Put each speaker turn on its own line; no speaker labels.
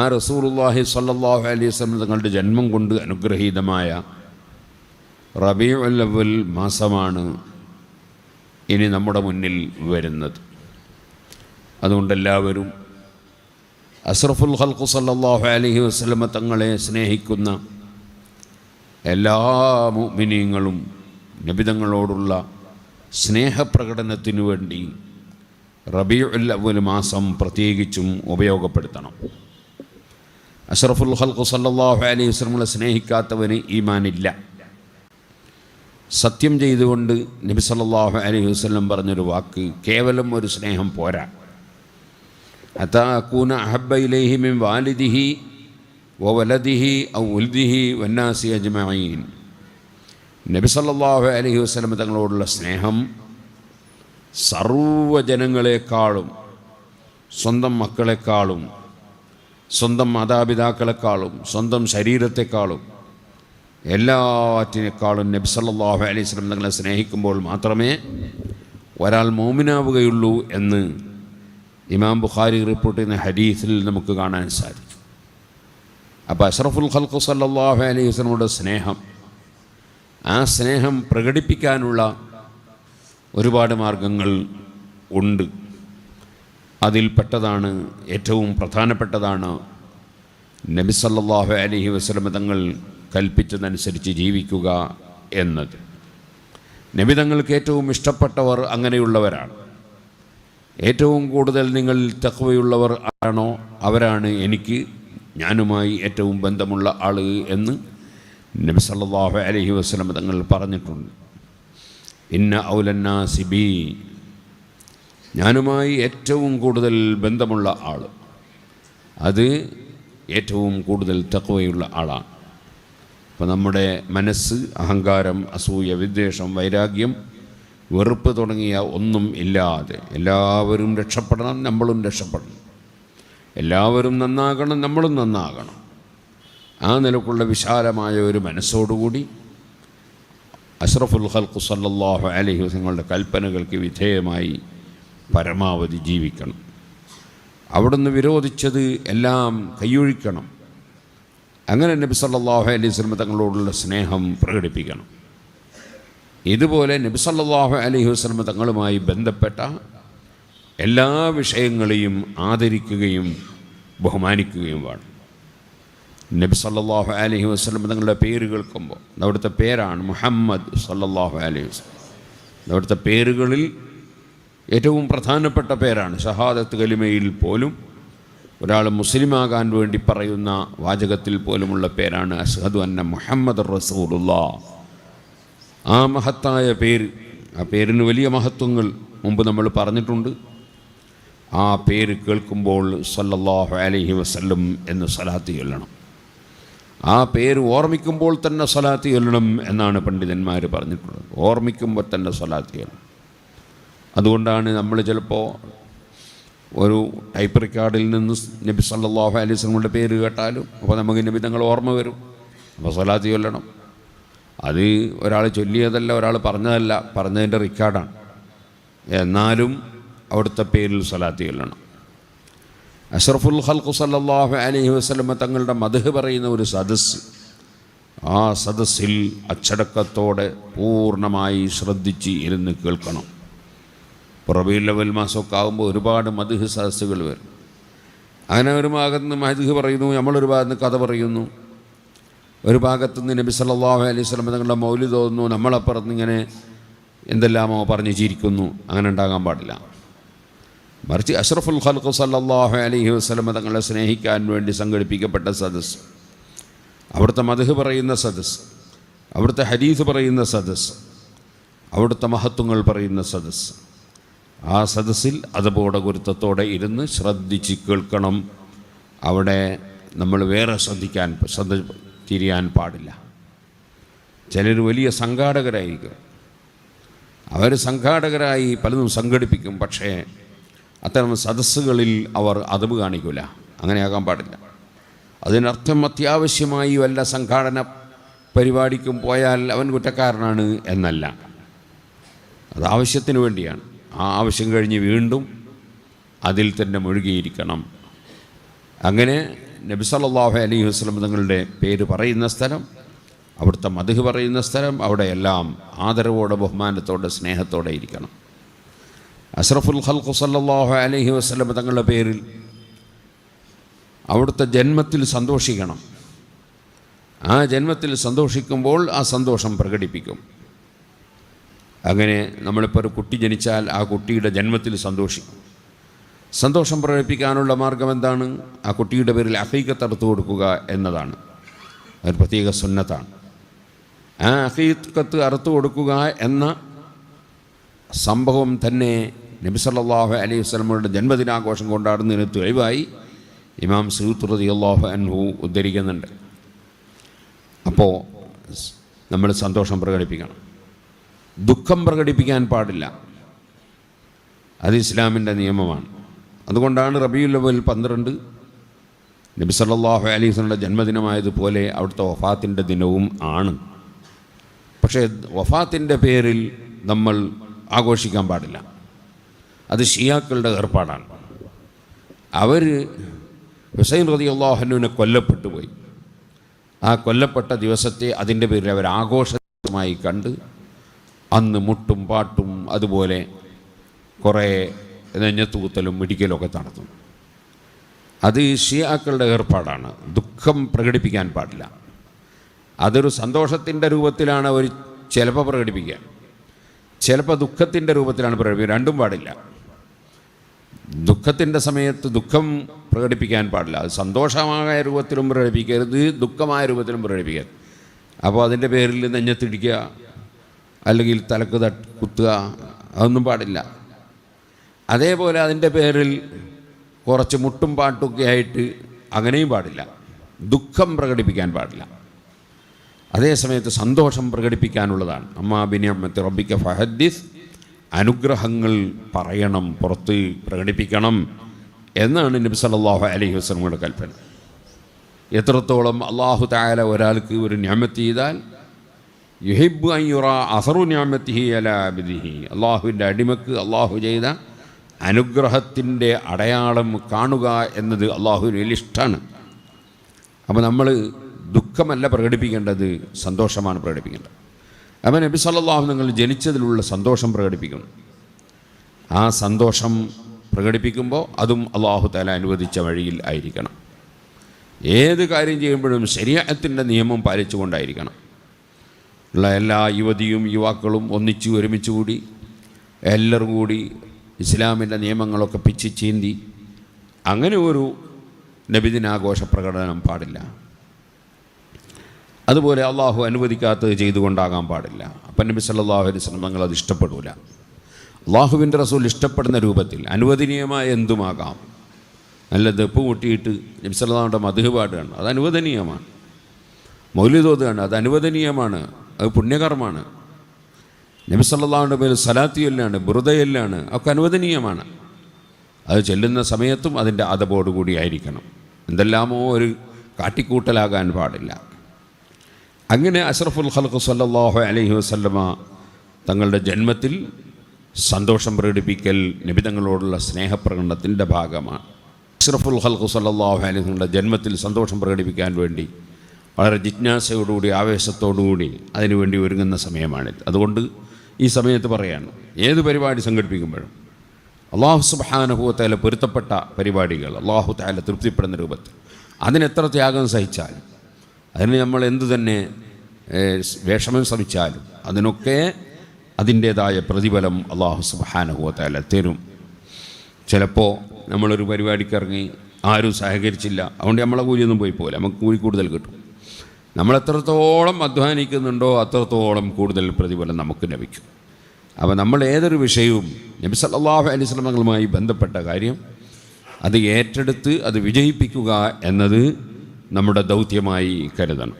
ആ റസൂലുള്ളാഹി സ്വല്ലല്ലാഹു അലൈഹി വസല്ലം തങ്ങളുടെ ജന്മം കൊണ്ട് അനുഗ്രഹീതമായ റബീഉൽ അവൽ മാസമാണ് ഇനി നമ്മുടെ മുന്നിൽ വരുന്നത്. അതുകൊണ്ട് എല്ലാവരും അസ്രഫുൽ ഹൽഖു സല്ലാഹു അലഹി വസ്ലമ തങ്ങളെ സ്നേഹിക്കുന്ന എല്ലാ മുഅ്മിനീങ്ങളും നബിതങ്ങളോടുള്ള സ്നേഹപ്രകടനത്തിനു വേണ്ടി റബീഉൽ അവൽ മാസം പ്രത്യേകിച്ചും ഉപയോഗപ്പെടുത്തണം. അഷ്റഫുൽ ഖൽഖു സല്ലാഹു അലൈഹി വസ്ലമുള്ള സ്നേഹിക്കാത്തവന് ഈമാനില്ല. സത്യം ചെയ്തുകൊണ്ട് നബി സല്ലാഹു അലൈഹി വസ്ലം പറഞ്ഞൊരു വാക്ക് കേവലം ഒരു സ്നേഹം പോരാ. അതാക്കൂന അഹബ ഇലൈഹി മിൻ വാലിദിഹി വലദിഹി ഔ ഉൽദിഹി വന്നാസി അജ്മീൻ നബി സല്ലാഹു അലൈഹി വസ്ലം തങ്ങളോടുള്ള സ്നേഹം സർവജനങ്ങളെക്കാളും സ്വന്തം മക്കളെക്കാളും സ്വന്തം മാതാപിതാക്കളെക്കാളും സ്വന്തം ശരീരത്തെക്കാളും എല്ലാറ്റിനേക്കാളും നബ്സല്ലാഹു അലൈഹി സ്വലം തങ്ങളെ സ്നേഹിക്കുമ്പോൾ മാത്രമേ ഒരാൾ മോമിനാവുകയുള്ളൂ എന്ന് ഇമാം ബുഖാരി റിപ്പോർട്ട് ചെയ്യുന്ന ഹദീസിൽ നമുക്ക് കാണാൻ സാധിക്കും. അപ്പോൾ അഷ്റഫുൽ ഖൽഖു സല്ലാഹു അലൈഹി വസല്ലമയുടെ സ്നേഹം ആ സ്നേഹം പ്രകടിപ്പിക്കാനുള്ള ഒരുപാട് മാർഗങ്ങൾ ഉണ്ട്. അതിൽപ്പെട്ടതാണ് ഏറ്റവും പ്രധാനപ്പെട്ടതാണ്. നബി സല്ലല്ലാഹു അലൈഹി വസല്ലമ തങ്ങൾ കൽപ്പിച്ചതനുസരിച്ച് ജീവിക്കുക എന്നത്. നബി തങ്ങൾക്ക് ഏറ്റവും ഇഷ്ടപ്പെട്ടവർ അങ്ങനെയുള്ളവരാണ്. ഏറ്റവും കൂടുതൽ നിങ്ങൾ തക്കവയുള്ളവർ ആണോ അവരാണ് എനിക്ക് ഞാനുമായി ഏറ്റവും ബന്ധമുള്ള ആൾ എന്ന് നബി സല്ലല്ലാഹു അലൈഹി വസ്ലമ തങ്ങൾ പറഞ്ഞിട്ടുണ്ട്. ഇന്ന ഔലന്നാ ബി ഞാനുമായി ഏറ്റവും കൂടുതൽ ബന്ധമുള്ള ആൾ അത് ഏറ്റവും കൂടുതൽ തക്കവയുള്ള ആളാണ്. അപ്പോൾ നമ്മുടെ മനസ്സ് അഹങ്കാരം അസൂയ വിദ്വേഷം വൈരാഗ്യം വെറുപ്പ് തുടങ്ങിയ ഒന്നും ഇല്ലാതെ എല്ലാവരും രക്ഷപ്പെടണം നമ്മളും രക്ഷപ്പെടണം. എല്ലാവരും നന്നാകണം നമ്മളും നന്നാകണം. ആ നിലക്കുള്ള വിശാലമായ ഒരു മനസ്സോടുകൂടി അഷ്റഫുൽ ഖൽഖു സല്ലല്ലാഹു അലൈഹി വസങ്ങളുടെ കൽപ്പനകൾക്ക് വിധേയമായി പരമാവധി ജീവിക്കണം. അവിടുന്ന് വിരോധിച്ചത് എല്ലാം കൈയൊഴിക്കണം. അങ്ങനെ നബി സല്ലാഹു അലൈഹി വസല്ലം തങ്ങളോടുള്ള സ്നേഹം പ്രകടിപ്പിക്കണം. ഇതുപോലെ നബി സല്ലല്ലാഹു അലൈഹി വസ്ലം തങ്ങളുമായി ബന്ധപ്പെട്ട എല്ലാ വിഷയങ്ങളെയും ആദരിക്കുകയും ബഹുമാനിക്കുകയും വേണം. നബി സല്ലാഹു അലഹി വസ്ലം തങ്ങളുടെ പേര് കേൾക്കുമ്പോൾ അവിടുത്തെ പേരാണ് മുഹമ്മദ് സല്ലാഹു അലൈഹി വസ്ലം അവിടുത്തെ പേരുകളിൽ ഏറ്റവും പ്രധാനപ്പെട്ട പേരാണ്. ഷഹാദത്ത് കലിമയിൽ പോലും ഒരാൾ മുസ്ലിമാകാൻ വേണ്ടി പറയുന്ന വാചകത്തിൽ പോലുമുള്ള പേരാണ് അസ്ഹദ് അന്ന മുഹമ്മദ് റസൂലുള്ള. ആ മഹത്തായ പേര് ആ പേരിന് വലിയ മഹത്വങ്ങൾ മുമ്പ് നമ്മൾ പറഞ്ഞിട്ടുണ്ട്. ആ പേര് കേൾക്കുമ്പോൾ സല്ലല്ലാഹു അലൈഹി വസല്ലം എന്ന് സലാത്ത് ചൊല്ലണം. ആ പേര് ഓർമ്മിക്കുമ്പോൾ തന്നെ സലാത്ത് ചൊല്ലണം എന്നാണ് പണ്ഡിതന്മാർ പറഞ്ഞിട്ടുള്ളത്. ഓർമ്മിക്കുമ്പോൾ തന്നെ സലാത്ത് ചൊല്ലണം. അതുകൊണ്ടാണ് നമ്മൾ ചിലപ്പോൾ ഒരു ടൈപ്പ് റെക്കോർഡിൽ നിന്ന് നബി സല്ലാഹു അലൈഹി വസല്ലമയുടെ പേര് കേട്ടാലും അപ്പോൾ നമുക്ക് നബി തങ്ങൾ ഓർമ്മ വരും. അപ്പോൾ സ്വലാത്തി ചൊല്ലണം. അത് ഒരാൾ ചൊല്ലിയതല്ല ഒരാൾ പറഞ്ഞതല്ല. പറഞ്ഞതിന്റെ റെക്കോർഡാണ് എന്നാലും അവിടുത്തെ പേരിൽ സ്വലാത്തി ചൊല്ലണം. അഷറഫുൽ ഹൽഖു സല്ലാഹു അലൈഹി വസ്ലമ തങ്ങളുടെ മധു പറയുന്ന ഒരു സദസ്സ്. ആ സദസ്സിൽ അച്ചടക്കത്തോടെ പൂർണമായി ശ്രദ്ധിച്ച് ഇരുന്ന് കേൾക്കണം. പുറബിയിൽ ലെവൽ മാസമൊക്കെ ആകുമ്പോൾ ഒരുപാട് മധുഹ് സദസ്സുകൾ വരും. അങ്ങനെ ഒരു ഭാഗത്ത് നിന്ന് മധുഹ് പറയുന്നു നമ്മളൊരു ഭാഗത്ത് നിന്ന് കഥ പറയുന്നു. ഒരു ഭാഗത്ത് നിന്ന് നബി സല്ലാഹു അലൈഹി സ്വലം തങ്ങളുടെ മൗലി തോന്നുന്നു നമ്മളപ്പുറത്ത് ഇങ്ങനെ എന്തെല്ലാമോ പറഞ്ഞ് ചിരിക്കുന്നു അങ്ങനെ ഉണ്ടാകാൻ പാടില്ല. മറിച്ച് അഷ്റഫുൽ ഖൽഖ് സല്ലാഹു അലൈഹി വസ്ലമ തങ്ങളെ സ്നേഹിക്കാൻ വേണ്ടി സംഘടിപ്പിക്കപ്പെട്ട സദസ്സ്. അവിടുത്തെ മധുഹ് പറയുന്ന സദസ്സ് അവിടുത്തെ ഹരീഫ് പറയുന്ന സദസ്സ് അവിടുത്തെ മഹത്വങ്ങൾ പറയുന്ന സദസ്സ്. ആ സദസ്സിൽ അത് ഗുരുത്വത്തോടെ ഇരുന്ന് ശ്രദ്ധിച്ച് കേൾക്കണം. അവിടെ നമ്മൾ വേറെ ശ്രദ്ധിക്കാൻ ശ്രദ്ധ തിരിയാൻ പാടില്ല. ചിലർ വലിയ സംഘാടകരായിരിക്കും. അവർ സംഘാടകരായി പലതും സംഘടിപ്പിക്കും പക്ഷേ അത്തരം സദസ്സുകളിൽ അവർ അതവ് കാണിക്കില്ല അങ്ങനെയാകാൻ പാടില്ല. അതിനർത്ഥം അത്യാവശ്യമായി വല്ല സംഘാടന പരിപാടിക്കും പോയാൽ അവൻ കുറ്റക്കാരനാണ് എന്നല്ല. അത് ആവശ്യത്തിന് വേണ്ടിയാണ്. ആ ആവശ്യം കഴിഞ്ഞ് വീണ്ടും അതിൽ തന്നെ മുഴുകിയിരിക്കണം. അങ്ങനെ നബി സല്ലാഹു അലൈഹി വസ്ലം തങ്ങളുടെ പേര് പറയുന്ന സ്ഥലം അവിടുത്തെ മധു പറയുന്ന സ്ഥലം അവിടെ എല്ലാം ആദരവോടെ ബഹുമാനത്തോടെ സ്നേഹത്തോടെ ഇരിക്കണം. അഷ്റഫുൽ ഖൽഖു സല്ലാഹു അലൈഹി വസ്ലം തങ്ങളുടെ പേരിൽ അവിടുത്തെ ജന്മത്തിൽ സന്തോഷിക്കണം. ആ ജന്മത്തിൽ സന്തോഷിക്കുമ്പോൾ ആ സന്തോഷം പ്രകടിപ്പിക്കും. അങ്ങനെ നമ്മളിപ്പോൾ ഒരു കുട്ടി ജനിച്ചാൽ ആ കുട്ടിയുടെ ജന്മത്തിൽ സന്തോഷിക്കും. സന്തോഷം പ്രകടിപ്പിക്കാനുള്ള മാർഗം എന്താണ്? ആ കുട്ടിയുടെ പേരിൽ അഹീക്കത്ത് അറുത്തു കൊടുക്കുക എന്നതാണ്. ഒരു പ്രത്യേക സുന്നത്താണ്. ആ അഹീക്കത്ത് അറുത്തു കൊടുക്കുക എന്ന സംഭവം തന്നെ നബിസല്ലാഹു അലൈഹി വസല്ലമയുടെ ജന്മദിനാഘോഷം കൊണ്ടാടുന്നതിന് തെളിവായി ഇമാം സയൂത്ത് അള്ളാഹു അൻഹു ഉദ്ധരിക്കുന്നുണ്ട്. അപ്പോൾ നമ്മൾ സന്തോഷം പ്രകടിപ്പിക്കണം. ദുഃഖം പ്രകടിപ്പിക്കാൻ പാടില്ല. അത് ഇസ്ലാമിന്റെ നിയമമാണ്. അതുകൊണ്ടാണ് റബിയുൽ അവൽ പന്ത്രണ്ട് നബി സല്ലാഹു വസല്ലമയുടെ ജന്മദിനമായതുപോലെ അവിടുത്തെ വഫാത്തിന്റെ ദിനവും ആണ്. പക്ഷേ വഫാത്തിന്റെ പേരിൽ നമ്മൾ ആഘോഷിക്കാൻ പാടില്ല. അത് ഷിയാക്കളുടെ ഏർപ്പാടാണ്. അവർ ഹുസൈൻ റതി അള്ളാഹുനുവിനെ കൊല്ലപ്പെട്ടു പോയി. ആ കൊല്ലപ്പെട്ട ദിവസത്തെ അതിന്റെ പേരിൽ അവർ ആഘോഷമായി കണ്ട് അന്ന് മുട്ടും പാട്ടും അതുപോലെ കുറേ നെഞ്ഞത്തൂത്തലും മിടിക്കലും ഒക്കെ നടത്തും അത് ഷിയാക്കളുടെ ഏർപ്പാടാണ്. ദുഃഖം പ്രകടിപ്പിക്കാൻ പാടില്ല. അതൊരു സന്തോഷത്തിന്റെ രൂപത്തിലാണ് അവർ ചിലപ്പോൾ പ്രകടിപ്പിക്കുക. ചിലപ്പോൾ ദുഃഖത്തിന്റെ രൂപത്തിലാണ് പ്രകടിപ്പിക്കുക. രണ്ടും പാടില്ല. ദുഃഖത്തിന്റെ സമയത്ത് ദുഃഖം പ്രകടിപ്പിക്കാൻ പാടില്ല. അത് സന്തോഷമായ രൂപത്തിലും പ്രകടിപ്പിക്കരുത് ദുഃഖമായ രൂപത്തിലും പ്രകടിപ്പിക്കരുത്. അപ്പോൾ അതിന്റെ പേരിൽ നെഞ്ഞത്തിടിക്കുക അല്ലെങ്കിൽ തലക്ക് തട്ട് കുത്തുക അതൊന്നും പാടില്ല. അതേപോലെ അതിന്റെ പേരിൽ കുറച്ച് മുട്ടും പാട്ടൊക്കെ ആയിട്ട് അങ്ങനെയും പാടില്ല. ദുഃഖം പ്രകടിപ്പിക്കാൻ പാടില്ല. അതേ സമയത്ത് സന്തോഷം പ്രകടിപ്പിക്കാനുള്ളതാണ്. അമ്മാ ബിനിയമ്മത്ത് റബ്ബിക്ക ഫഹദ്ദിസ് അനുഗ്രഹങ്ങൾ പറയണം പുറത്ത് പ്രകടിപ്പിക്കണം എന്നാണ് നബി അലൈഹി വസല്ലമയുടെ കൽപ്പന. എത്രത്തോളം അള്ളാഹു തായാല ഒരാൾക്ക് ഒരു ഞാമത്ത് ചെയ്താൽ യുഹിബ് അയ്യുറ അസറു ഞാമത്തിഹി അലാബിദിഹി അള്ളാഹുവിന്റെ അടിമക്ക് അള്ളാഹു ചെയ്ത അനുഗ്രഹത്തിന്റെ അടയാളം കാണുക എന്നത് അള്ളാഹുവിന് വലിയ ഇഷ്ടമാണ് അപ്പോൾ നമ്മൾ ദുഃഖമല്ല പ്രകടിപ്പിക്കേണ്ടത് സന്തോഷമാണ് പ്രകടിപ്പിക്കേണ്ടത്. അപ്പം നബി സല്ലാഹു നിങ്ങൾ ജനിച്ചതിലുള്ള സന്തോഷം പ്രകടിപ്പിക്കും. ആ സന്തോഷം പ്രകടിപ്പിക്കുമ്പോൾ അതും അള്ളാഹു താല അനുവദിച്ച വഴിയിൽ ആയിരിക്കണം. ഏത് കാര്യം ചെയ്യുമ്പോഴും ശരീരത്തിന്റെ നിയമം പാലിച്ചുകൊണ്ടായിരിക്കണം. ഉള്ള എല്ലാ യുവതിയും യുവാക്കളും ഒന്നിച്ച് ഒരുമിച്ച് കൂടി എല്ലാവരും കൂടി ഇസ്ലാമിന്റെ നിയമങ്ങളൊക്കെ പിച്ച് ചീന്തി അങ്ങനെ ഒരു നബിദിനാഘോഷ പ്രകടനം പാടില്ല. അതുപോലെ അള്ളാഹു അനുവദിക്കാത്തത് ചെയ്തുകൊണ്ടാകാൻ പാടില്ല. അപ്പം നബി സല്ലല്ലാഹു അലൈഹി സ്വലം അത് ഇഷ്ടപ്പെടൂല. അള്ളാഹുവിന്റെ റസൂൽ ഇഷ്ടപ്പെടുന്ന രൂപത്തിൽ അനുവദനീയമായ എന്തുമാകാം? നല്ല ദപ്പ് മുട്ടിയിട്ട് നബി സല്ലല്ലാഹുവിന്റെ മധു പാടുകയാണ്. അത് അനുവദനീയമാണ്. മൗല്യതോതുകയാണ് അത് അനുവദനീയമാണ്. അത് പുണ്യകർമ്മമാണ്. നബി സല്ലല്ലാഹുവിന്റെ പേര് സലാത്തിയല്ലാണ് ബുറുദയല്ലാണ് ഒക്കെ അനുവദനീയമാണ്. അത് ചെല്ലുന്ന സമയത്തും അതിന്റെ അതപോടുകൂടി ആയിരിക്കണം. എന്തെല്ലാമോ ഒരു കാട്ടിക്കൂട്ടലാകാൻ പാടില്ല. അങ്ങനെ അഷ്റഫുൽ ഖൽഖ് സല്ലാഹു അലഹി വസല്ലമ തങ്ങളുടെ ജന്മത്തിൽ സന്തോഷം പ്രകടിപ്പിക്കൽ നിബിതങ്ങളോടുള്ള സ്നേഹപ്രകടനത്തിന്റെ ഭാഗമാണ്. അഷ്റഫുൽ ഖൽഖ് സല്ലാഹു അലൈഹി വസല്ലമയുടെ ജന്മത്തിൽ സന്തോഷം പ്രകടിപ്പിക്കാൻ വേണ്ടി വളരെ ജിജ്ഞാസയോടുകൂടി ആവേശത്തോടുകൂടി അതിനുവേണ്ടി ഒരുങ്ങുന്ന സമയമാണിത്. അതുകൊണ്ട് ഈ സമയത്ത് പറയാണ് ഏത് പരിപാടി സംഘടിപ്പിക്കുമ്പോഴും അള്ളാഹു സുബാനുഭവത്തേല പൊരുത്തപ്പെട്ട പരിപാടികൾ അള്ളാഹു താല തൃപ്തിപ്പെടുന്ന രൂപത്തിൽ. അതിനെത്ര ത്യാഗം സഹിച്ചാലും അതിന് നമ്മൾ എന്തു തന്നെ വിഷമം ശ്രമിച്ചാലും അതിനൊക്കെ അതിന്റേതായ പ്രതിഫലം അള്ളാഹു സുബാനുഭവത്തേല തരും. ചിലപ്പോൾ നമ്മളൊരു പരിപാടിക്ക് ഇറങ്ങി ആരും സഹകരിച്ചില്ല. അതുകൊണ്ട് നമ്മളെ കൂലിയൊന്നും പോയി പോകില്ല നമുക്ക് കൂലി കൂടുതൽ കിട്ടും. നമ്മൾ എത്രത്തോളം അധ്വാനിക്കുന്നുണ്ടോ അത്രത്തോളം കൂടുതൽ പ്രതിഫലം നമുക്ക് ലഭിക്കും. അപ്പോൾ നമ്മൾ ഏതൊരു വിഷയവും നബി സല്ലല്ലാഹു അലൈഹി വസല്ലമകളുമായി ബന്ധപ്പെട്ട കാര്യം അത് ഏറ്റെടുത്ത് അത് വിജയിപ്പിക്കുക എന്നത് നമ്മുടെ ദൗത്യമായി കരുതണം.